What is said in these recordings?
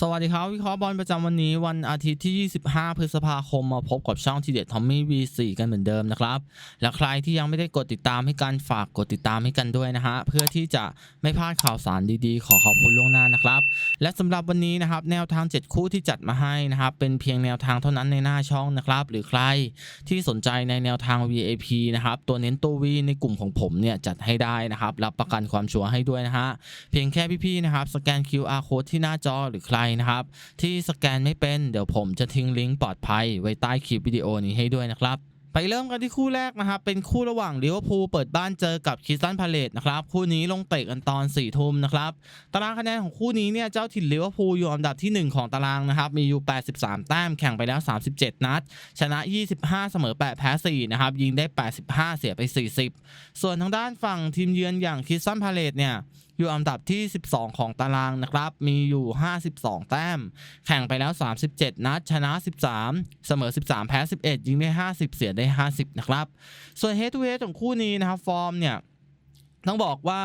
สวัสดีครับวิเคราะห์บอลประจำวันนี้วันอาทิตย์ที่ 25 พฤษภาคมมาพบกับช่องทีเด็ดทอมมี่ V4 กันเหมือนเดิมนะครับ และใครที่ยังไม่ได้กดติดตามให้กันฝากกดติดตามให้กันด้วยนะฮะเพื่อที่จะไม่พลาดข่าวสารดีๆ ขอขอบคุณล่วงหน้านะครับ และสำหรับวันนี้นะครับแนวทาง 7 คู่ที่จัดมาให้นะครับเป็นเพียงแนวทางเท่านั้นในหน้าช่องนะครับ หรือใครที่สนใจในแนวทาง VAP นะครับตัวเน้นตัว V ในกลุ่มของผมเนี่ยจัดให้ได้นะครับรับประกันความชัวร์ให้ด้วยนะฮะเพียงแค่พี่ๆนะครับสแกน QR code ที่หน้าจอหรือใครนะครับ ที่สแกนไม่เป็นเดี๋ยวผมจะทิ้งลิงก์ปลอดภัยไว้ใต้คลิปวิดีโอนี้ให้ด้วยนะครับไปเริ่มกันที่คู่แรกนะครับ เป็นคู่ระหว่างลิเวอร์พูลเปิดบ้านเจอกับคิสตันพาเลตนะครับ คู่นี้ลงเตะกันตอน4ี่ทุ่มนะครับ ตารางคะแนนของคู่นี้เนี่ย เจ้าถิ่นลิเวอร์พูลอยู่อันดับที่ 1 ของตารางนะครับ มีอยู่ 83 แต้ม แข่งไปแล้ว 37 นัด ชนะ 25 เสมอ 8 แพ้ 4 นะครับ ยิงได้ 85 เสียไป 40 ส่วนทางด้านฝั่งทีมเยือนอย่างคิสตันพาเลตเนี่ย อยู่อันดับที่ 12 ของตารางนะครับ มีอยู่ 52 แต้ม แข่งไปแล้ว 37 นัด ชนะ 13 เสมอ 13 แพ้ 11 ยิงได้ 50 เสียได้ 50 นะครับ ส่วน head to h e a ของคู่นี้นะครับ ฟอร์มเนี่ย ต้องบอกว่า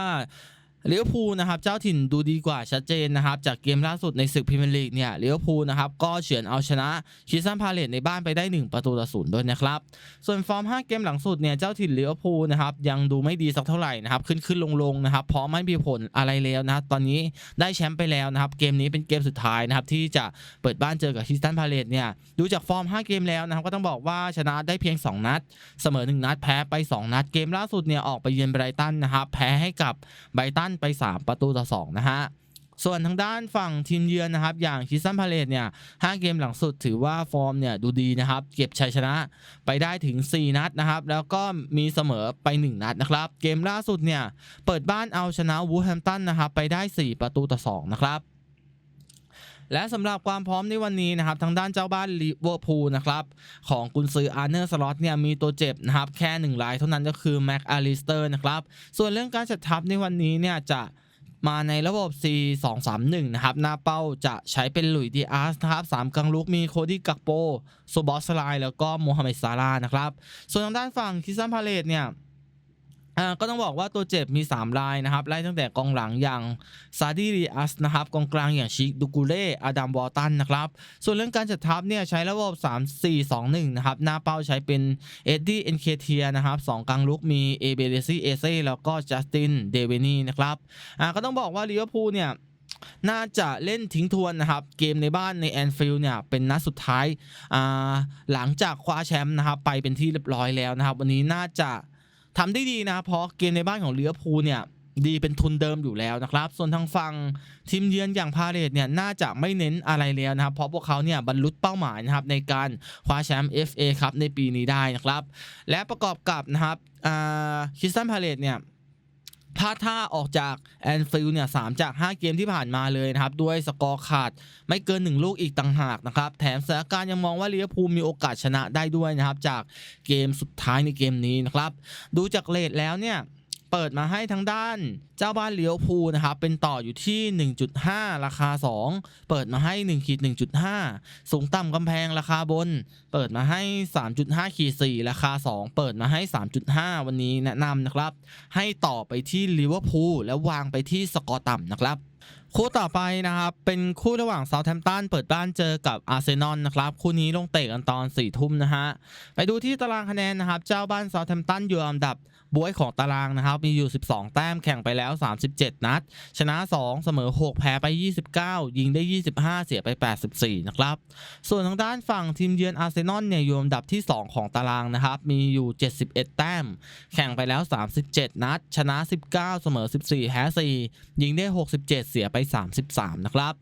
ลิเวอร์พูลนะครับเจ้าถิ่นดูดีกว่าชัดเจนนะครับจากเกมล่าสุดในศึกพรีเมียร์ลีกเนี่ยลิเวอร์พูลนะครับก็เฉือนเอาชนะคิสตันพาเลตในบ้านไปได้ 1 ประตูต่อศูนย์ด้วยนะครับส่วนฟอร์ม 5 เกมหลังสุดเนี่ยเจ้าถิ่นลิเวอร์พูลนะครับยังดูไม่ดีสักเท่าไหร่นะครับขึ้นขึ้นลงลงนะครับเพราะไม่มีผลอะไรแล้วนะตอนนี้ได้แชมป์ไปแล้วนะครับเกมนี้เป็นเกมสุดท้ายนะครับที่จะเปิดบ้านเจอกับคิสตันพาเลตเนี่ยดูจากฟอร์ม 5 เกมแล้วนะครับก็ต้องบอกว่าชนะได้เพียง 2 นัด เสมอ 1 นัดแพ้ไป 2 นัดเกมล่าสุดเนี่ยออกไปเยือนไบรตันนะครับแพ้ให้กับไบรตันไป 3 ประตูต่อ 2 นะฮะส่วนทางด้านฝั่งทีมเยือนนะครับ อย่างคิสซันพาเลตเนี่ย5เกมหลังสุดถือว่าฟอร์มเนี่ยดูดีนะครับ เก็บชัยชนะไปได้ถึง 4 นัดนะครับ แล้วก็มีเสมอไป 1 นัดนะครับ เกมล่าสุดเนี่ย เปิดบ้านเอาชนะวูแฮมตันนะครับ ไปได้ 4 ประตูต่อ 2 นะครับ และสำหรับความพร้อมในวันนี้นะครับทางด้านเจ้าบ้านลิเวอร์พูลนะครับของกุนซืออาร์เนอร์สล็อตเนี่ยมีตัวเจ็บนะครับแค่หนึ่งรายเท่านั้นก็คือแม็กอาริสเตอร์นะครับส่วนเรื่องการจัดทัพในวันนี้เนี่ยจะมาในระบบ C 2 3 1 นะครับ หน้าเป้าจะใช้เป็นหลุยดีอาร์สนะครับสามกังลุกมีโคดี้กักโปโซบอสไลแล้วก็โมฮัมเหม็ดซาลาห์นะครับ ส่วนทางด้านฝั่งคิซันพาเลตเนี่ย ก็ต้องบอกว่าตัวเจ็บมี 3 รายนะครับไล่ตั้งแต่กองหลังอย่างซาดีริอัสนะครับกองกลางอย่างชิคดูกูเล่อาดัมวอลตันนะครับส่วนเรื่องการจัดทัพเนี่ยใช้ระบบ 3 4 2 1 นะครับ หน้าเป้าใช้เป็นเอ็ดดี้เอ็นเคเทียนะครับสองกลางลุกมีเอเบเดซี่เอเซ่แล้วก็จัสตินเดเวนีนะครับก็ต้องบอกว่าลิเวอร์พูลเนี่ยน่าจะเล่นทิ้งทวนนะครับ เกมในบ้านในแอนฟิลด์เนี่ย เป็นนัดสุดท้ายาหลังจากคว้าแชมป์นะครับ ไปเป็นที่เรียบร้อยแล้วนะครับ วันนี้น่าจะ ทำได้ดีนะเพราะเกมในบ้านของเลือพูเนี่ยดีเป็นทุนเดิมอยู่แล้วนะครับ ส่วนทางฝั่งทีมเยือนอย่างพาเลตเนี่ยน่าจะไม่เน้นอะไรแล้วนะครับ เพราะพวกเขาเนี่ยบรรลุเป้าหมายนะครับในการคว้าแชมป์ FA ครับในปีนี้ได้นะครับ และประกอบกับนะครับคริสตันพาเลตเนี่ย พลาดท่าออกจากแอนฟิลเนี่ยสามจาก 5 เกมที่ผ่านมาเลยนะครับ ด้วยสกอร์ขาดไม่เกิน 1 ลูกอีกต่างหากนะครับ แถมสถานการณ์ยังมองว่าลิเวอร์พูลมีโอกาสชนะได้ด้วยนะครับ จากเกมสุดท้ายในเกมนี้นะครับ ดูจากเลทแล้วเนี่ย เปิดมาให้ทางด้านเจ้าบ้านเลี้ยวภูนะครับ เป็นต่ออยู่ที่ 1.5 ราคา 2 เปิดมาให้1ขีด1.5 สูงต่ำกำแพงราคาบน เปิดมาให้ 3.5ขีด4ราคา 2 เปิดมาให้ 3.5 วันนี้แนะนำนะครับ ให้ต่อไปที่ลิเวอร์พูลแล้ววางไปที่สกอร์ต่ำนะครับคู่ต่อไปนะครับ เป็นคู่ระหว่างเซาท์แ m ม t ตันเปิดบ้านเจอกับอาร์เซนอลนะครับ คู่นี้ลงเตะกันตอน4ี่ทุ่มนะฮะ ไปดูที่ตารางคะแนนนะครับ เจ้าบ้านเซาท์แ m ม t ตันอยู่อันดับ บวยของตารางนะครับ มีอยู่ 12 แต้มแข่งไปแล้ว 37 นัด ชนะ 2 เสมอ 6 แพ้ไป 29 ยิงได้ 25 เสียไป 84 นะครับ ส่วนทางด้านฝั่งทีมเยือนอาร์เซนอลเนี่ยอยู่อันดับที่ 2 ของตารางนะครับ มีอยู่ 71 แต้ม แข่งไปแล้ว 37 นัด ชนะ 19 เสมอ 14 แพ้ 4 ยิงได้ 67 เสียไป 33 นะครับ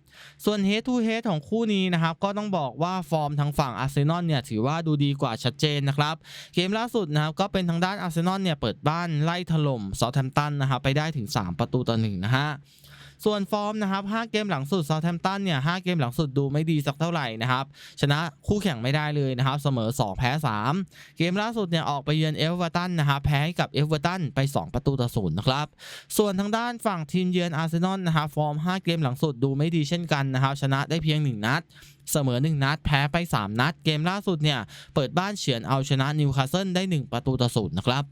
ส่วน head to head ของคู่นี้นะครับก็ต้องบอกว่าฟอร์มทางฝั่งอาร์เซนอลเนี่ยถือว่าดูดีกว่าชัดเจนนะครับ เกมล่าสุดนะครับก็เป็นทางด้านอาร์เซนอลเนี่ยเปิดบ้านไล่ถล่มซอแทมตันนะครับไปได้ถึง 3 ประตูต่อหนึ่งนะฮะ ส่วนฟอร์มนะครับ5เกมหลังสุดซอ u t แ a ม p ตันเนี่ย5เกมหลังสุดดูไม่ดีสักเท่าไหร่นะครับชนะคู่แข่งไม่ได้เลยนะครับเสมอ 2 แพ้ 3 เกมล่าสุดเนี่ยออกไปเยือนเอเวอร์ตันนะครับแพ้กับเอเวอร์ตันไป 2 ประตูต่อศูนย์นะครับส่วนทางด้านฝั่งทีมเยือนอาร์เซนอลนะครับฟอร์ม 5 เกมหลังสุดดูไม่ดีเช่นกันนะครับชนะได้เพียง 1 นัดเสมอ 1 นัด แพ้ไป 3 นัด เกมล่าสุดเนี่ย เปิดบ้านเฉือนเอาชนะนิวคาสเซิลได้ 1 ประตูต่อศูนย์นะครับ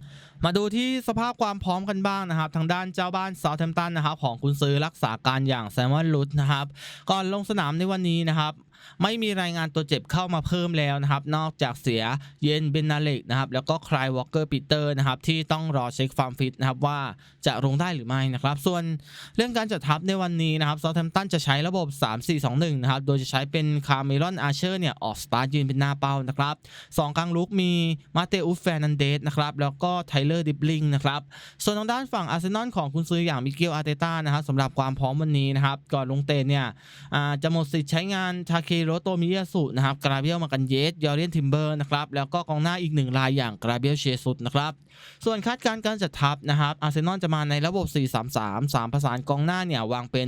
มาดูที่สภาพความพร้อมกันบ้างนะครับ ทางด้านเจ้าบ้านเซาท์แฮมป์ตันนะครับของคุณซื้อรักษาการอย่างแซมวันลุตนะครับก่อนลงสนามในวันนี้นะครับไม่มีรายงานตัวเจ็บเข้ามาเพิ่มแล้วนะครับ นอกจากเสียเยนเบนนาเล็กนะครับ แล้วก็คลายวอลเกอร์ปีเตอร์นะครับ ที่ต้องรอเช็คความฟิตนะครับว่าจะลงได้หรือไม่นะครับ ส่วนเรื่องการจัดทัพในวันนี้นะครับเซาท์แฮมป์ตันจะใช้ระบบ 3-4-2-1 นะครับ โดยจะใช้เป็นคาร์เมลอนอาร์เชอร์เนี่ยออกสตาร์ทยืนเป็นหน้าเป้านะครับสองกลางลุกมีมาเตอุสแฟนันเดสนะครับแล้วก็ไทเลอร์ดิบลิงนะครับส่วนทางด้านฝั่งอาร์เซนอลของคุณซื้ออย่างมิเกลอาร์เตต้านะครับสำหรับความพร้อมวันนี้นะครับก่อนลงเตะเนี่ยจะหมดสิทธิ์ใช้งานทาคโรโตมิยาสุนะครับกราเบียลมากันเยสยอร์เรียนทิมเบอร์นะครับแล้วก็กองหน้าอีกหนึ่งรายอย่างกราเบียลเชสุดนะครับส่วนคาดการณ์การจัดทัพนะครับอาร์เซนอลจะมาในระบบ 4-3-3 3 ประสานกองหน้าเนี่ยวางเป็น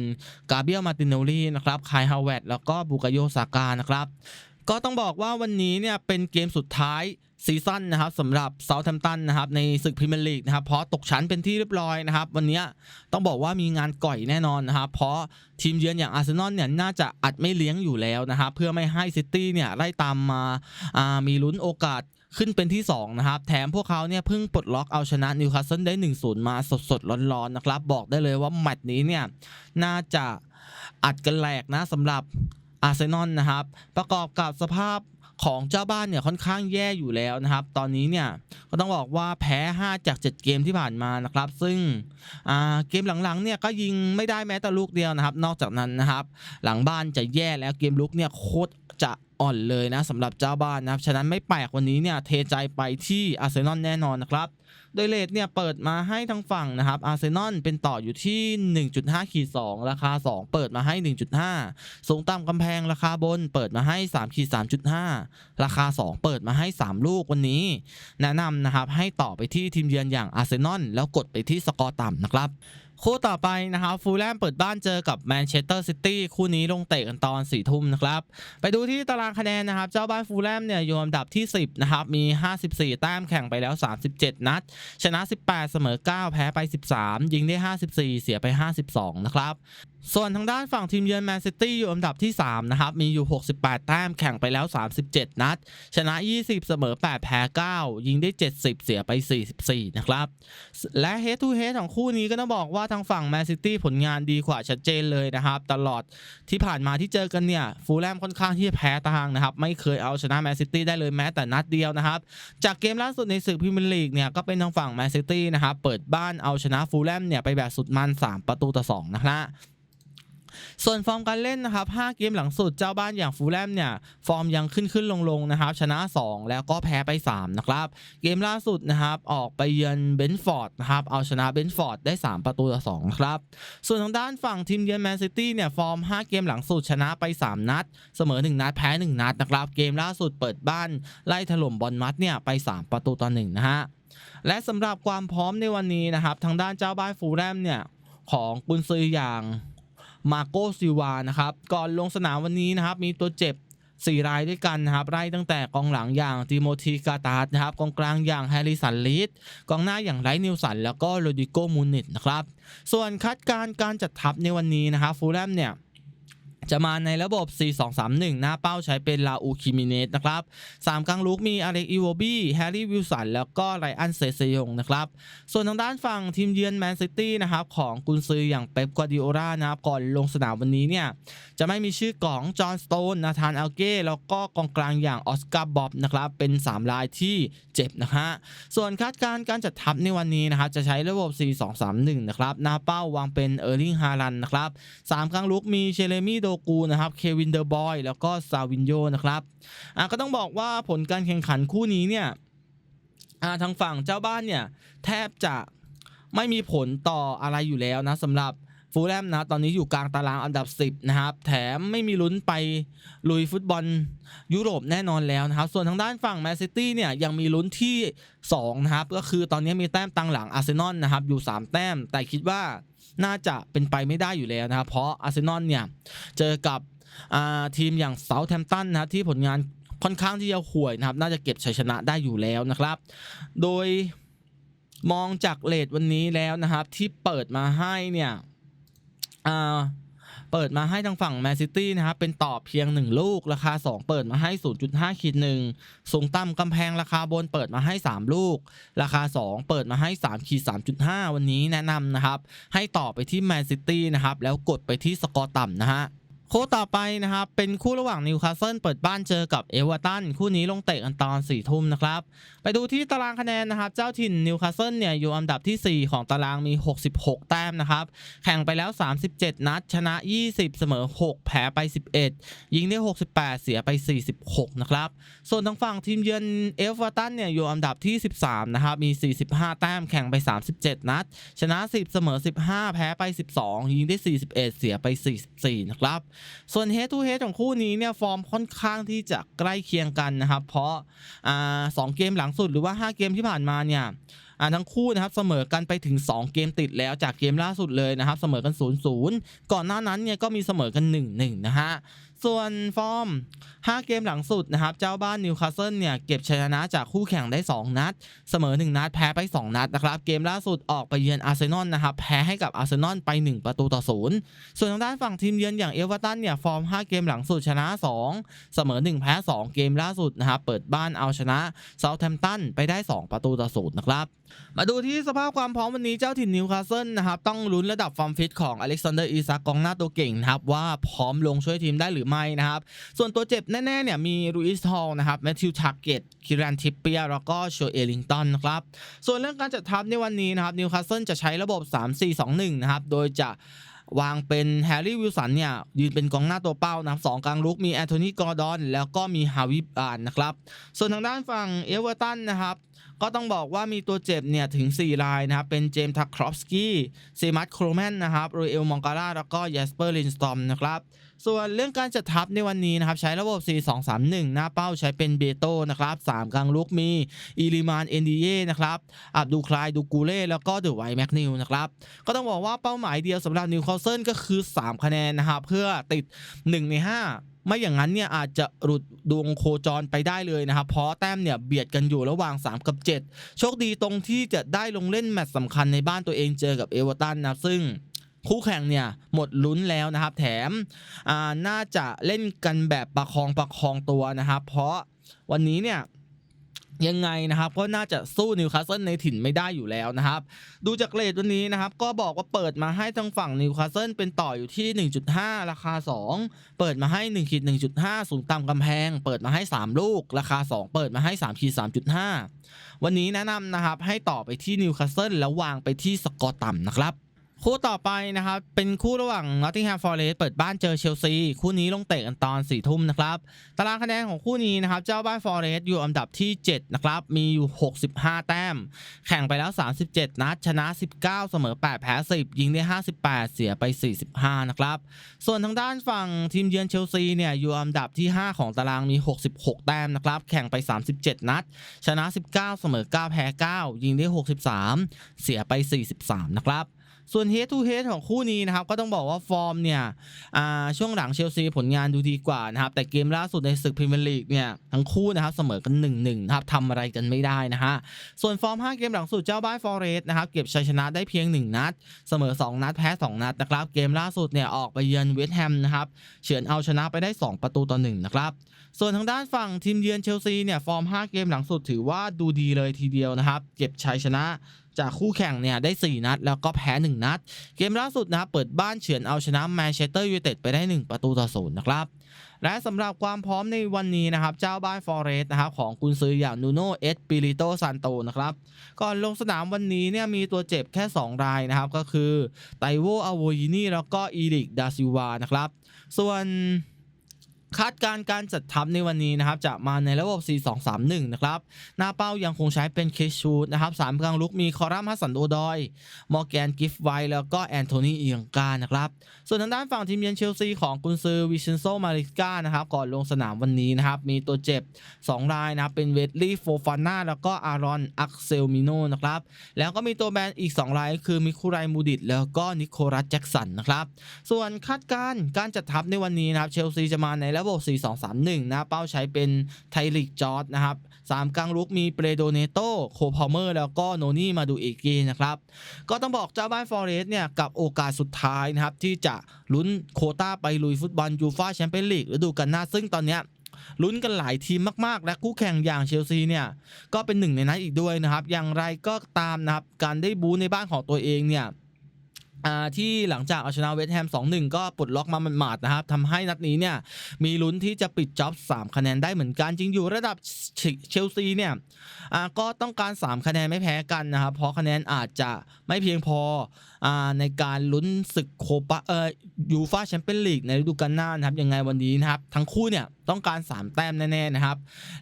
กาเบียลมาตินเนลลี่นะครับคายฮาวเวตแล้วก็บุกาโยซากานะครับก็ต้องบอกว่าวันนี้เนี่ยเป็นเกมสุดท้าย ซีซั่นนะครับสำหรับเซาท์แฮมป์ตันนะครับในศึกพรีเมียร์ลีกนะครับเพราะตกชั้นเป็นที่เรียบร้อยนะครับ วันนี้ต้องบอกว่ามีงานก่อยแน่นอนนะครับ เพราะทีมเยือนอย่างอาร์เซนอลเนี่ยน่าจะอัดไม่เลี้ยงอยู่แล้วนะครับ เพื่อไม่ให้ซิตี้เนี่ยไล่ตามมาามีลุ้นโอกาสขึ้นเป็นที่ 2 นะครับ แถมพวกเขาเนี่ยเพิ่งปลดล็อกเอาชนะนิวคาสเซิลได้ 1-0 มาสดๆ ร้อนๆนะครับ บอกได้เลยว่าแมตช์นี้เนี่ยน่าจะอัดกันแหลกนะสำหรับอาร์เซนอลนะครับ ประกอบกับสภาพ ของเจ้าบ้านเนี่ยค่อนข้างแย่อยู่แล้วนะครับ ตอนนี้เนี่ยก็ต้องบอกว่าแพ้ 5 จาก 7 เกมที่ผ่านมานะครับ ซึ่งเกมหลังๆเนี่ยก็ยิงไม่ได้แม้แต่ลูกเดียวนะครับ นอกจากนั้นนะครับ หลังบ้านจะแย่แล้วเกมลุกเนี่ยโคตร จะอ่อนเลยนะสำหรับเจ้าบ้านนะครับ ฉะนั้นไม่แปลกวันนี้เนี่ยเทใจไปที่อาร์เซนอลแน่นอนนะครับ โดยเลทเนี่ยเปิดมาให้ทางฝั่งนะครับอาร์เซนอลเป็นต่ออยู่ที่ 1.5ขีด2ราคา 2 เปิดมาให้ 1.5 สูงต่ำกำแพงราคาบนเปิดมาให้3ขีด3.5 ราคา 2 เปิดมาให้ 3 ลูกวันนี้ แนะนำนะครับให้ต่อไปที่ทีมเยือนอย่างอาร์เซนอลแล้วกดไปที่สกอร์ต่ำนะครับ คู่ต่อไปนะครับฟูลแลมเปิดบ้านเจอกับแมนเชสเตอร์ซิตี้คู่นี้ลงเตะกันตอน4ทุ่มนะครับ ไปดูที่ตารางคะแนนนะครับ เจ้าบ้านฟูลแลมเนี่ยอยู่อันดับที่ 10 นะครับ มี 54 แต้มแข่งไปแล้ว 37 นัด ชนะ 18 เสมอ 9 แพ้ไป 13 ยิงได้ 54 เสียไป 52 นะครับส่วนทางด้านฝั่งทีมเยือนแมนซิตี้อยู่อันดับที่ 3 นะครับ มีอยู่ 68 แต้มแข่งไปแล้ว 37 นัด ชนะ 20 เสมอ 8 แพ้ 9 ยิงได้ 70 เสียไป 44 นะครับ และ head to head ของคู่นี้ก็ต้องบอกว่าทางฝั่งแมนซิตี้ผลงานดีกว่าชัดเจนเลยนะครับ ตลอดที่ผ่านมาที่เจอกันเนี่ยฟูลแลมค่อนข้างที่จะแพ้ทางนะครับ ไม่เคยเอาชนะแมนซิตี้ได้เลยแม้แต่นัดเดียวนะครับ จากเกมล่าสุดในศึกพรีเมียร์ลีกเนี่ยก็เป็นทางฝั่งแมนซิตี้นะครับ เปิดบ้านเอาชนะฟูลแลมเนี่ยไปแบบสุดมัน 3 ประตูต่อ2นะฮะ ส่วนฟอร์มการเล่นนะครับ 5 เกมหลังสุดเจ้าบ้านอย่างฟูลแลมเนี่ย ฟอร์มยังขึ้นขึ้นลงลงนะครับ ชนะ 2 แล้วก็แพ้ไป 3 นะครับ เกมล่าสุดนะครับ ออกไปเยือนเบนฟอร์ดนะครับ เอาชนะเบนฟอร์ดได้ 3 ประตูต่อ2ครับ ส่วนทางด้านฝั่งทีมเยือนแมนซิตี้เนี่ย ฟอร์ม 5 เกมหลังสุดชนะไป 3 นัด เสมอ 1 นัด แพ้ 1 นัดนะครับ เกมล่าสุดเปิดบ้านไล่ถล่มบอลมัดเนี่ยไป 3 ประตูต่อ1นะฮะ และสำหรับความพร้อมในวันนี้นะครับ ทางด้านเจ้าบ้านฟูลแลมเนี่ยของกุนซืออย่าง มาโกซิวานะครับก่อนลงสนามวันนี้นะครับมีตัวเจ็บ4รายด้วยกันนะครับไล่ตั้งแต่กองหลังอย่างติโมธีกาตาสนะครับกองกลางอย่างแฮร์ริสันลีดกองหน้าอย่างไรนิวสันแล้วก็โรดิโกมูนิตนะครับส่วนคัดการการจัดทัพในวันนี้นะครับฟูลแลมเนี่ย จะมาในระบบ 4-2-3-1 หน้าเป้าใช้เป็นลาอูคิมิเนสนะครับ3กลางลุกมีอเล็กอีโวบี้แฮร์รี่วิลสันแล้วก็ไรอันเซเซยงนะครับส่วนทางด้านฝั่งทีมเยือนแมนซิตี้นะครับของกุนซืออย่างเป๊ปกวาดิโอลานะครับก่อนลงสนามวันนี้เนี่ยจะไม่มีชื่อของจอห์นสโตนนาธานอัลเก้แล้วก็กองกลางอย่างออสการ์บ๊อบนะครับเป็น3รายที่เจ็บนะฮะส่วนคาดการณ์การจัดทัพในวันนี้นะครับจะใช้ระบบ 4-2-3-1 นะครับหน้าเป้าวางเป็นเออร์ลิงฮารันนะครับสามกลางลุกมีเชเลมี่โดกูนะครับเควินเดอร์บอยแล้วก็ซาวินโยนะครับอะก็ต้องบอกว่าผลการแข่งขันคู่นี้เนี่ยอ่าทางฝั่งเจ้าบ้านเนี่ยแทบจะไม่มีผลต่ออะไรอยู่แล้วนะสำหรับฟูลแลมนะตอนนี้อยู่กลางตารางอันดับ 10 นะครับ แถมไม่มีลุ้นไปลุยฟุตบอลยุโรปแน่นอนแล้วนะครับ ส่วนทางด้านฝั่งแมนซิตี้เนี่ยยังมีลุ้นที่ 2 นะครับ ก็คือตอนนี้มีแต้มตังหลังอาร์เซนอลนะครับ อยู่ 3 แต้ม แต่คิดว่า น่าจะเป็นไปไม่ได้อยู่แล้วนะครับเพราะอาร์เซนอลเนี่ยเจอกับทีมอย่างเซาท์แทมป์ตันนะครับที่ผลงานค่อนข้างที่จะห่วยนะครับ น่าจะเก็บชัยชนะได้อยู่แล้วนะครับ โดยมองจากเลทวันนี้แล้วนะครับ ที่เปิดมาให้เนี่ยอ่า เปิดมาให้ทางฝั่งแมนซิตี้นะครับ เป็นต่อเพียง 1 ลูก ราคา 2 เปิดมาให้ 0.5ขีด1สูงต่ำกำแพงราคาบนเปิดมาให้ 3 ลูก ราคา 2 เปิดมาให้3ขีด3.5 วันนี้แนะนำนะครับ ให้ต่อไปที่แมนซิตี้นะครับ แล้วกดไปที่สกอร์ต่ำนะฮะ คู่ต่อไปนะครับ เป็นคู่ระหว่างนิวคาสเซิลเปิดบ้านเจอกับเอเวอร์ตันคู่นี้ลงเตะกันตอน4ทุ่มนะครับ ไปดูที่ตารางคะแนนนะครับ เจ้าถิ่นนิวคาสเซิลเนี่ยอยู่อันดับทีสี่ 4 ของตารางมี 66 แต้มนะครับ แข่งไปแล้ว 37 นัด ชนะ 20 เสมอ 6 แพ้ไป 11 ยิงได้ 68 เสียไป 46 นะครับ ส่วนทางฝั่งทีมเยือนเอเวอร์ตันเนี่ยอยู่อันดับที่ 13 นะครับ มี 45 แต้มแข่งไป 37 นัด ชนะ 10 เสมอ 15 แพ้ไป 12 ยิงได้ 41 เสียไป 44 นะครับส่วน head to head ของคู่นี้เนี่ยฟอร์มค่อนข้างที่จะใกล้เคียงกันนะครับ เพราะอ่าสองเกมหลังสุดหรือว่า 5 เกมที่ผ่านมาเนี่ยอ่าทั้งคู่นะครับเสมอกันไปถึง 2 เกมติดแล้วจากเกมล่าสุดเลยนะครับ เสมอกัน 0-0 ก่อนหน้านั้นเนี่ยก็มีเสมอกัน 1-1 นะฮะ ส่วนฟอร์ม 5 เกมหลังสุดนะครับ เจ้าบ้านนิวคาสเซิลเนี่ย เก็บชัยชนะจากคู่แข่งได้ 2 นัด เสมอ 1 นัด แพ้ไป 2 นัดนะครับ เกมล่าสุดออกไปเยือนอาร์เซนอลนะครับ แพ้ให้กับอาร์เซนอลไป 1 ประตูต่อศูนย์ส่วนทางด้านฝั่งทีมเยือนอย่างเอเวอร์ตันเนี่ย ฟอร์ม 5 เกมหลังสุดชนะ 2 เสมอ 1 แพ้ 2 เกมล่าสุดนะครับ เปิดบ้านเอาชนะเซาท์แฮมป์ตันไปได้ 2 ประตูต่อศูนย์นะครับ มาดูที่สภาพความพร้อมวันนี้เจ้าถิ่นนิวคาสเซิลนะครับ ต้องลุ้นระดับฟอร์มฟิตของอเล็กซานเดอร์อีซักกองหน้าตัวเก่งนะครับว่าพร้อมลงช่วยทีมได้หรือไม่นะครับ ส่วนตัวเจ็บแน่ๆเนี่ยมีรูอิสฮอลนะครับแมทธิวชาร์เกตคิรันทิปเปียแล้วก็โชเอลิงตันนะครับ ส่วนเรื่องการจัดทัพในวันนี้นะครับนิวคาสเซิลจะใช้ระบบ 3-4-2-1 นะครับ โดยจะวางเป็นแฮร์รี่วิลสันเนี่ยยืนเป็นกองหน้าตัวเป้านะครับสองกลางลุกมีแอนโทนีกอร์ดอน แล้วก็มีฮาวิบานนะครับ ส่วนทางด้านฝั่งเอเวอร์ตันนะครับ ก็ต้องบอกว่ามีตัวเจ็บเนี่ยถึง 4 รายนะครับ เป็นเจมส์ทักครอฟสกี้เซมัสโครแมนนะครับโรเอลมองการาแล้วก็ยสเปอร์ลินสตอมนะครับส่วนเรื่องการจัดทัพในวันนี้นะครับใช้ระบบ 4-2-3-1 หน้าเป้าใช้เป็นเบโตนะครับ 3 กลางลุกมีอีลิมานเอนดีเย่นะครับอับดูคลายดูกูเล่แล้วก็เดอะไวแมกนิวนะครับก็ต้องบอกว่าเป้าหมายเดียวสำหรับนิวคาสเซิลก็คือ 3 คะแนนนะครับเพื่อติด 1 ใน 5 ไม่อย่างนั้นเนี่ยอาจจะหลุดดวงโคจรไปได้เลยนะครับเพราะแต้มเนี่ยเบียดกันอยู่ระหว่าง 3 กับ 7 โชคดีตรงที่จะได้ลงเล่นแมตช์สำคัญในบ้านตัวเองเจอกับเอเวอร์ตันนะซึ่งคู่แข่งเนี่ยหมดลุ้นแล้วนะครับ แถมน่าจะเล่นกันแบบประคองประคองตัวนะครับ เพราะวันนี้เนี่ย ยังไงนะครับก็น่าจะสู้นิวคาสเซิลในถิ่นไม่ได้อยู่แล้วนะครับ ดูจากเลทวันนี้นะครับ ก็บอกว่าเปิดมาให้ทางฝั่งนิวคาสเซิลเป็นต่ออยู่ที่ 1.5 ราคา 2 เปิดมาให้1ขีด1.5 สูงต่ำกำแพง เปิดมาให้ 3 ลูก ราคา 2 เปิดมาให้3ขีด3.5 วันนี้แนะนำนะครับให้ต่อไปที่นิวคาสเซิลแล้ววางไปที่สกอร์ต่ำนะครับ คู่ต่อไปนะครับ เป็นคู่ระหว่าง Nottingham Forest เปิดบ้านเจอเชลซี คู่นี้ลงเตะกันตอน4ทุ่มนะครับ ตารางคะแนนของคู่นี้นะครับ เจ้าบ้าน Forest อยู่อันดับที่ 7 นะครับ มีอยู่ 65 แต้ม แข่งไปแล้ว 37 นัด ชนะ 19 เสมอ 8 แพ้ 10 ยิงได้ 58 เสียไป 45 นะครับ ส่วนทางด้านฝั่งทีมเยือนเชลซีเนี่ยอยู่อันดับที่ 5 ของตารางมี 66 แต้มนะครับ แข่งไป 37 นัด ชนะ 19 เสมอ 9 แพ้ 9 ยิงได้ 63 เสียไป 43 นะครับ ส่วน head to head ของคู่นี้นะครับก็ต้องบอกว่าฟอร์มเนี่ยช่วงหลังเชลซีผลงานดูดีกว่านะครับแต่เกมล่าสุดในศึกพรีเมียร์ลีกเนี่ยทั้งคู่นะครับเสมอกัน1-1นะครับทำอะไรกันไม่ได้นะฮะส่วนฟอร์ม 5 เกมหลังสุดเจ้าบ้านฟอร์เรสต์นะครับเก็บชัยชนะได้เพียง 1 นัด เสมอ 2 นัดแพ้ 2 นัดนะครับเกมล่าสุดเนี่ยออกไปเยือนเวสต์แฮมนะครับเฉือนเอาชนะไปได้ 2 ประตูต่อ1นะครับส่วนทางด้านฝั่งทีมเยือนเชลซีเนี่ยฟอร์ม 5 เกมหลังสุดถือว่าดูดีเลยทีเดียวนะครับเก็บชัยชนะ จากคู่แข่งเนี่ยได้ 4 นัด แล้วก็แพ้ 1 นัด เกมล่าสุดนะครับเปิดบ้านเฉือนเอาชนะแมนเชสเตอร์ยูไนเต็ดไปได้ 1 ประตูต่อศูนย์นะครับและสำหรับความพร้อมในวันนี้นะครับ เจ้าบ้านฟอเรสต์นะครับของกุนซืออย่างนูโนเอสปิริโตซานโตนะครับ ก่อนลงสนามวันนี้เนี่ยมีตัวเจ็บแค่ 2 รายนะครับ ก็คือไตโวอาโวยินีแล้วก็อีริกดาซิวานะครับ ส่วน คาดการณ์การจัดทัพในวันนี้นะครับจะมาในระบบ 4-2-3-1 นะครับหน้าเป้ายังคงใช้เป็นเคชูดนะครับสามกลางลุกมีคอรัมฮัสสันโอดอยมอร์แกนกิฟไวแล้วก็แอนโทนีเอียงกานะครับ ส่วนทางด้านฝั่งทีมเยือนเชลซีของกุนซือวิเชนโซมาริกานะครับก่อนลงสนามวันนี้นะครับมีตัวเจ็บ 2 รายนะครับเป็นเวดลี่โฟฟาน่าแล้วก็อารอนอักเซลมิโนนะครับแล้วก็มีตัวแบนอีก 2 รายคือมิคูไรมูดิตแล้วก็นิโคลัสแจ็กสันนะครับส่วนคาดการณ์การจัดทัพในวันนี้นะครับเชลซีจะมาในระบบบบ4-2-3-1 นะเป้าใช้เป็นไทลิกจอร์ดนะครับสามกลางลุกมีเปโดเนโตโคพาวเมอร์แล้วก็โนนี่มาดูเอกีนะครับ ก็ต้องบอกเจ้าบ้านฟอเรสต์เนี่ยกับโอกาสสุดท้ายนะครับ ที่จะลุ้นโคต้าไปลุยฟุตบอลยูฟ่าแชมเปี้ยนลีกฤดูกาลหน้าซึ่งตอนเนี้ยลุ้นกันหลายทีมมากๆ และคู่แข่งอย่างเชลซีเนี่ยก็เป็นหนึ่งในนั้นอีกด้วยนะครับ อย่างไรก็ตามนะครับการได้บูในบ้านของตัวเองเนี่ย ที่หลังจากเอาชนะเวสต์แฮม 2-1 ก็ปลดล็อกมาหมาดๆนะครับทำให้นัดนี้เนี่ยมีลุ้นที่จะปิดจ็อบ 3 คะแนนได้เหมือนกัน จริงอยู่ระดับเชลซีเนี่ยก็ต้องการ 3 คะแนนไม่แพ้กันนะครับ เพราะคะแนนอาจจะไม่เพียงพอในการลุ้นศึกโคปาเอ่อยูฟาแชมเปี้ยนลีกในฤดูกาลหน้านะครับยังไงวันนี้นะครับ ทั้งคู่เนี่ยต้องการ 3 แต้มแน่ๆนะครับ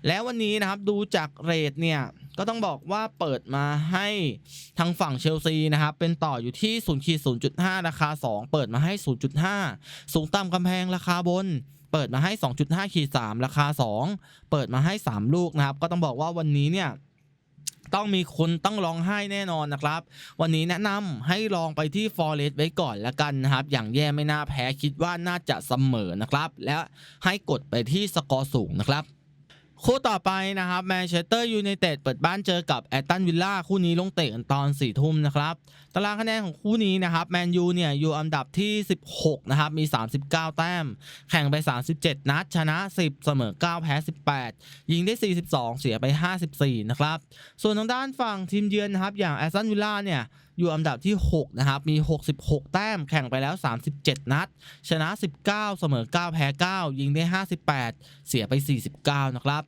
แล้ววันนี้นะครับดูจากเรทเนี่ยก็ต้องบอกว่าเปิดมาให้ทางฝั่งเชลซีนะครับ เป็นต่ออยู่ที่0ขีด0.5 ราคา 2 เปิดมาให้ 0.5 สูงต่ำกำแพงราคาบนเปิดมาให้ 2.5ขีด3ราคา 2 เปิดมาให้ 3 ลูกนะครับ ก็ต้องบอกว่าวันนี้เนี่ย ต้องมีคนต้องร้องไห้แน่นอนนะครับ วันนี้แนะนำให้ลองไปที่ฟอร์เรสไว้ก่อนละกันนะครับ อย่างแย่ไม่น่าแพ้คิดว่าน่าจะเสมอนะครับ และให้กดไปที่สกอร์สูงนะครับ คู่ต่อไปนะครับแมนเชสเตอร์ยูไนเต็ดเปิดบ้านเจอกับแอตตันวิลล่าคู่นี้ลงเตะกันตอน4ี่ทุ่มนะครับตารางคะแนนของคู่นี้นะครับแมนยูเนี่ยอยู่อันดับที่ 16 นะครับ มี 39 แต้ม แข่งไป 37 นัด ชนะ 10 เสมอ 9 แพ้ 18 ยิงได้ 42 เสียไป 54 นะครับ ส่วนทางด้านฝั่งทีมเยือนนะครับ อย่างแอสตันวิลล่าเนี่ยอยู่อันดับที่ 6 นะครับ มี 66 แต้ม แข่งไปแล้ว 37 นัด ชนะ 19 เสมอ 9 แพ้ 9 ยิงได้ 58 เสียไป 49 นะครับ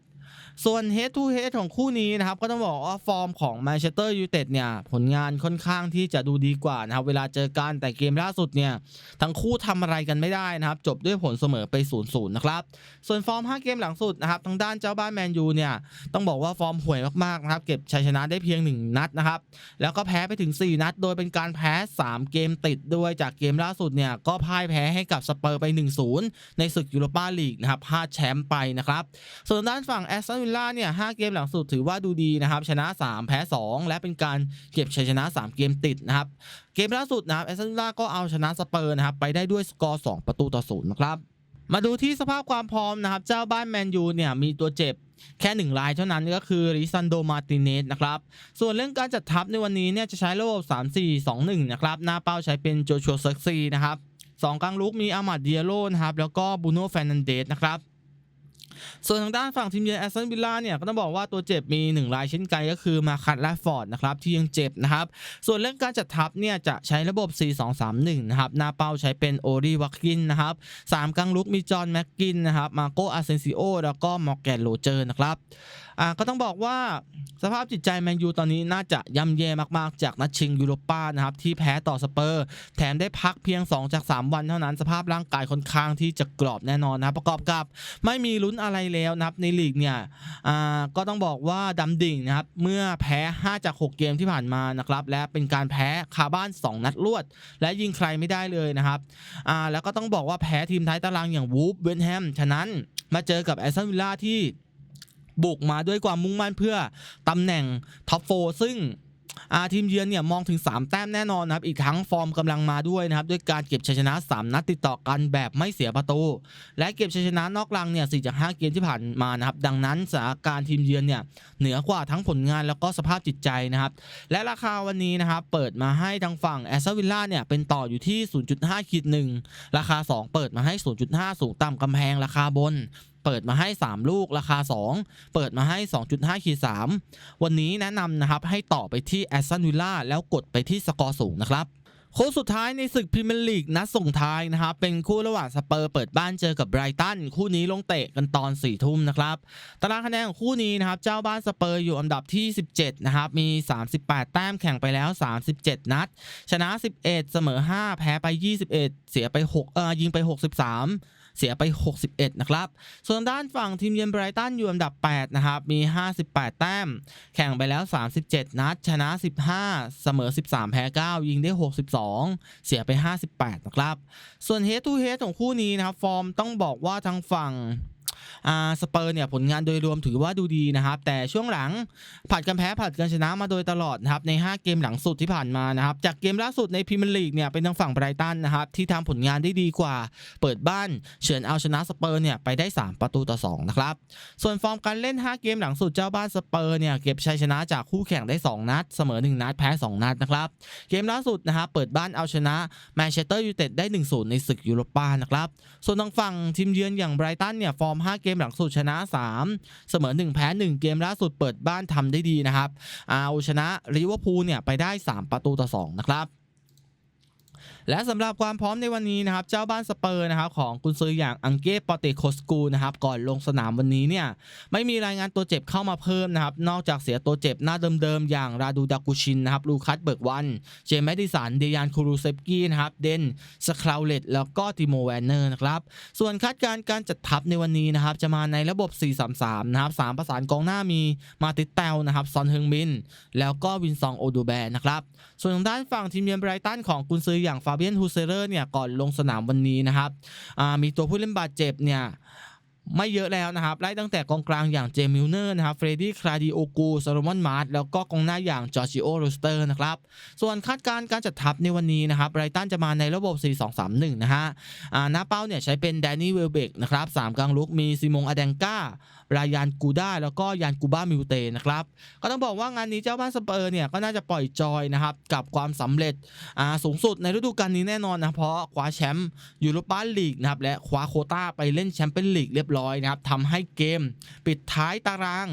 ส่วน head to head ของคู่นี้นะครับก็ต้องบอกว่าฟอร์มของ Manchester United เนี่ยผลงานค่อนข้างที่จะดูดีกว่านะครับเวลาเจอกันแต่เกมล่าสุดเนี่ยทั้งคู่ทำอะไรกันไม่ได้นะครับจบด้วยผลเสมอไป0-0นะครับส่วนฟอร์ม 5 เกมหลังสุดนะครับทางด้านเจ้าบ้านแมนยูเนี่ยต้องบอกว่าฟอร์มห่วยมากๆนะครับเก็บชัยชนะได้เพียง 1 นัดนะครับแล้วก็แพ้ไปถึง 4 นัด โดยเป็นการแพ้ 3 เกมติดด้วยจากเกมล่าสุดเนี่ยก็พ่ายแพ้ให้กับสเปอร์ไป 1-0 ในศึกยูโรปาลีกนะครับพลาดแชมป์ไปนะครับส่วนด้านฝั่งแอสตันวิลล่าเนี่ย5เกมหลังสุดถือว่าดูดีนะครับ ชนะ 3 แพ้ 2 และเป็นการเก็บชัยชนะ 3 เกมติดนะครับ เกมล่าสุดนะครับแอสตันวิลล่าก็เอาชนะสเปอร์นะครับไปได้ด้วยสกอร์ 2 ประตูต่อศูนย์นะครับมาดูที่สภาพความพร้อมนะครับ เจ้าบ้านแมนยูเนี่ยมีตัวเจ็บแค่หนึ่งรายเท่านั้นก็คือริซันโดมาติเนสนะครับ ส่วนเรื่องการจัดทัพในวันนี้เนี่ยจะใช้ระบบ 3-4-2-1 นะครับ หน้าเป้าใช้เป็นโจชัวเซ็กซีนะครับสองกลางลุกมีอามาดเดียโลนะครับ แล้วก็บูโน่แฟนันเดสนะครับ ส่วนทางด้านฝั่งทีมเยือนแอสตันวิลล่าเนี่ยก็ต้องบอกว่าตัวเจ็บมีหนึ่งรายเช่นกันก็คือมาคัตและฟอร์ดนะครับที่ยังเจ็บนะครับ ส่วนเรื่องการจัดทัพเนี่ยจะใช้ระบบ 4-2-3-1 นะครับ หน้าเป้าใช้เป็นโอรีวักกินนะครับสามกลางลุกมีจอห์นแม็กกินนะครับมาโกอาเซนซิโอแล้วก็มอร์แกนโรเจอร์นะครับอ่าก็ต้องบอกว่าสภาพจิตใจแมนยูตอนนี้น่าจะย่ำแย่มากๆ จากนัดชิงยูโรป้านะครับที่แพ้ต่อสเปอร์ แถมได้พักเพียง 2 จาก 3 วันเท่านั้นสภาพร่างกายค่อนข้างที่จะกรอบแน่นอนนะรประกอบกับ ไม่มีลุ้นอะไรแล้วนะครับในลีกเนี่ยอ่าก็ต้องบอกว่าดำดิ่งนะครับเมื่อแพ้ 5 จาก 6 เกมที่ผ่านมานะครับและเป็นการแพ้คาบ้าน 2 นัดรวด และยิงใครไม่ได้เลยนะครับอ่าแล้วก็ต้องบอกว่าแพ้ทีมท้ายตารางอย่างวูฟเวนแฮมฉะนั้นมาเจอกับแอสตันวิลล่าที่บุกมาด้วยความมุ่งมั่นเพื่อตำแหน่งท็อปโฟซึ่ง ทีมเยือนเนี่ยมองถึง 3 แต้มแน่นอนนะครับอีกทั้งฟอร์มกำลังมาด้วยนะครับด้วยการเก็บชัยชนะ 3 นัดติดต่อกันแบบไม่เสียประตู และเก็บชัยชนะนอกรังเนี่ย4จาก5เกมที่ผ่านมานะครับดังนั้นสถานการณ์ทีมเยือนเนี่ยเหนือกว่าทั้งผลงานแล้วก็สภาพจิตใจนะครับและราคาวันนี้นะครับเปิดมาให้ทางฝั่งแอสตันวิลล่าเนี่ยเป็นต่ออยู่ที่ 0.5ขีด1ราคา 2 เปิดมาให้ 0.5 สูงต่ำกำแพงราคาบน เปิดมาให้ 3 ลูกราคา 2 เปิดมาให้ 2.5ขีด3วันนี้แนะนำนะครับให้ต่อไปที่แอสตันวิลล่าแล้วกดไปที่สกอร์สูงนะครับโค้งสุดท้ายในศึกพรีเมียร์ลีกนัดส่งท้ายนะครับ เป็นคู่ระหว่างสเปอร์เปิดบ้านเจอกับไบรตัน คู่นี้ลงเตะกันตอน4ี่ทุ่มนะครับ ตารางคะแนนของคู่นี้นะครับ เจ้าบ้านสเปอร์อยู่อันดับที่ 17 นะครับ มี 38 แต้มแข่งไปแล้ว 37 นัด ชนะ 11 เสมอ 5 แพ้ไป 21 เสียไป 6 เอ่อยิงไป 63 เสียไป 61 นะครับ ส่วนด้านฝั่งทีมเยือนไบรตันอยู่อันดับ 8 นะครับ มี 58 แต้ม แข่งไปแล้ว 37 นัด ชนะ 15 เสมอ 13 แพ้ 9 ยิงได้ 62 เสียไป 58 นะครับ ส่วนเฮดทูเฮดของคู่นี้นะครับ ฟอร์มต้องบอกว่าทางฝั่ง สเปอร์เนี่ยผลงานโดยรวมถือว่าดูดีนะครับ แต่ช่วงหลังผัดกันแพ้ผัดกันชนะมาโดยตลอดนะครับใน 5 เกมหลังสุดที่ผ่านมานะครับจากเกมล่าสุดในพรีเมียร์ลีกเนี่ยเป็นทางฝั่งไบรตันนะครับที่ทำผลงานได้ดีกว่า เปิดบ้านเฉือนเอาชนะสเปอร์เนี่ยไปได้ 3 ประตูต่อ2นะครับส่วนฟอร์มการเล่น 5 เกมหลังสุดเจ้าบ้านสเปอร์เนี่ยเก็บชัยชนะจากคู่แข่งได้ 2 นัด เสมอ 1 นัดแพ้ 2 นัดนะครับเกมล่าสุดนะครับเปิดบ้านเอาชนะแมนเชสเตอร์ยูไนเต็ดได้1-0ในศึกยูโรปานะครับส่วนทางฝั่งทีมเยือนอย่างไบรตันเนี่ยฟอร์ม 5เกมหลังสุดชนะ 3 เสมอ 1 แพ้ 1 เกมล่าสุดเปิดบ้านทำได้ดีนะครับ เอาชนะลิเวอร์พูลเนี่ยไปได้ 3 ประตูต่อ 2 นะครับ และสำหรับความพร้อมในวันนี้นะครับเจ้าบ้านสเปอร์นะครับของกุนซืออย่างอังเก้ปอเตโคสกูนะครับก่อนลงสนามวันนี้เนี่ยไม่มีรายงานตัวเจ็บเข้ามาเพิ่มนะครับนอกจากเสียตัวเจ็บหน้าเดิมๆอย่างราดูดากุชินนะครับลูคัสเบิร์กวัน เจมส์แมดิสันเดยานคูรูเซฟกี้นะครับเดนสคลาวเลตแล้วก็ติโมแวนเนอร์นะครับส่วนคาดการณ์การจัดทัพในวันนี้นะครับจะมาในระบบ 4-3-3 นะครับ3ประสานกองหน้ามีมาติเตลนะครับซอนเฮงมิน แล้วก็วินซองโอดูแบร์นะครับส่วนทางด้านฝั่งทีมเยือนไบรตันของกุนซืออย่างฟาเบียนฮูเซเรอร์เนี่ยก่อนลงสนามวันนี้นะครับมีตัวผู้เล่นบาดเจ็บเนี่ยไม่เยอะแล้วนะครับ ไล่ตั้งแต่กองกลางอย่างเจมิลเนอร์นะครับ เฟรดดี้คลาดิโอกูซาโลมอนมาร์ตแล้วก็กองหน้าอย่างจอร์จิโอโรสเตอร์นะครับ ส่วนคาดการณ์การจัดทัพในวันนี้นะครับไรตันจะมาในระบบ 4-2-3-1 นะฮะอ่าหน้าเป้าเนี่ยใช้เป็นแดนนี่เวลเบกนะครับสามกลางลุกมีซิมงอแดงการายานกูด้าแล้วก็ยานกูบ้ามิวเตนะครับก็ต้องบอกว่างานนี้เจ้าบ้านสเปอร์เนี่ยก็น่าจะปล่อยจอยนะครับกับความสำเร็จอ่าสูงสุดในฤดูกาลนี้แน่นอนนะเพราะคว้าแชมป์ยูโรปาลีกนะครับและคว้าโคต้าไปเล่นแชมเปี้ยนลีกเรียบร้อยนะครับทำให้เกม ปิดท้ายตาราง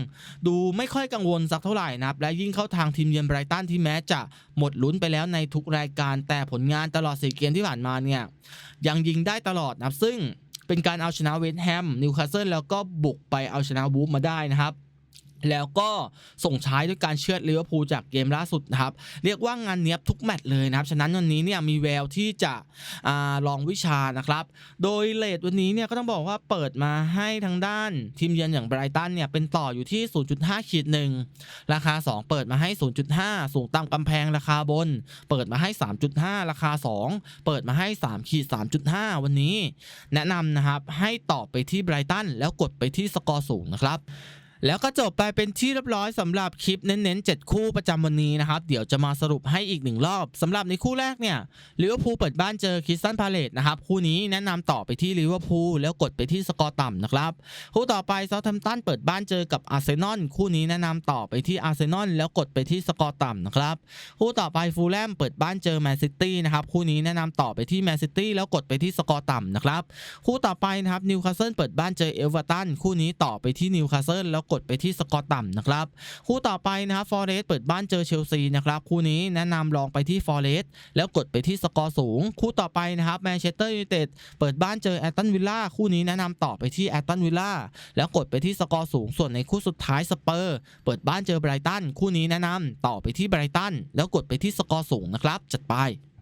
ดูไม่ค่อยกังวลสักเท่าไหร่นะครับและยิ่งเข้าทางทีมเยือนไบรตันที่แม้จะหมดลุ้นไปแล้วในทุกรายการแต่ผลงานตลอดสี่เกมที่ผ่านมาเนี่ยยังยิงได้ตลอดนะครับซึ่ง เป็นการเอาชนะเวสต์แฮมนิวคาสเซิลแล้วก็บุกไปเอาชนะวูฟมาได้นะครับ แล้วก็ส่งท้ายด้วยการเชือดลิเวอร์พูลจากเกมล่าสุดนะครับ เรียกว่างานเนี้ยบทุกแมตช์เลยนะครับ ฉะนั้นวันนี้เนี่ยมีแววที่จะอลองวิชานะครับ โดยเลทวันนี้เนี่ยก็ต้องบอกว่าเปิดมาให้ทางด้าน ทีมเยือนอย่างไบรตันเนี่ยเป็นต่ออยู่ที่ 0.5ขีดหนึ่งราคา 2 เปิดมาให้ 0.5 สูงตามกำแพงราคาบน เปิดมาให้ 3.5 ราคา 2 เปิดมาให้ 3 ขีด 3.5 วันนี้ แนะนำนะครับให้ต่อไปที่ไบรตันแล้วกดไปที่สกอร์สูงนะครับ แล้วก็จบไปเป็นที่เรียบร้อยสำหรับคลิปเน้นๆ 7 คู่ประจำวันนี้นะครับ เดี๋ยวจะมาสรุปให้อีกหนึ่งรอบสำหรับในคู่แรกเนี่ยลิเวอร์พูลเปิดบ้านเจอคริสตันพาเลตนะครับ คู่นี้แนะนำต่อไปที่ลิเวอร์พูลแล้วกดไปที่สกอร์ต่ำนะครับ คู่ต่อไปเซาท์แฮมป์ตันเปิดบ้านเจอกับอาร์เซนอลคู่นี้แนะนำต่อไปที่อาร์เซนอลแล้วกดไปที่สกอร์ต่ำนะครับคู่ต่อไปฟูลแลมเปิดบ้านเจอแมนซิตี้นะครับคู่นี้แนะนำต่อไปที่แมนซิตี้แล้วกดไปที่สกอร์ต่ำนะครับคู่ต่อไปนะครับนิวคาสเซิลเปิดบ้านเจอเอเวอร์ตันคู่นี้ต่อไปที่นิวคาสเซิลแล้วกดไปที่สกอร์ต่ำนะครับคู่ต่อไปนะครับฟอเรสต์เปิดบ้านเจอเชลซีนะครับคู่นี้แนะนำลองไปที่ฟอเรสต์แล้วกดไปที่สกอร์สูง คู่ต่อไปนะครับแมนเชสเตอร์ยูไนเต็ดเปิดบ้านเจอแอตตันวิลล่าคู่นี้แนะนำต่อไปที่แอตตันวิลล่าแล้วกดไปที่สกอร์สูง ส่วนในคู่สุดท้ายสเปอร์เปิดบ้านเจอไบรตันคู่นี้แนะนำต่อไปที่ไบรตันแล้วกดไปที่สกอร์สูงนะครับจัดไป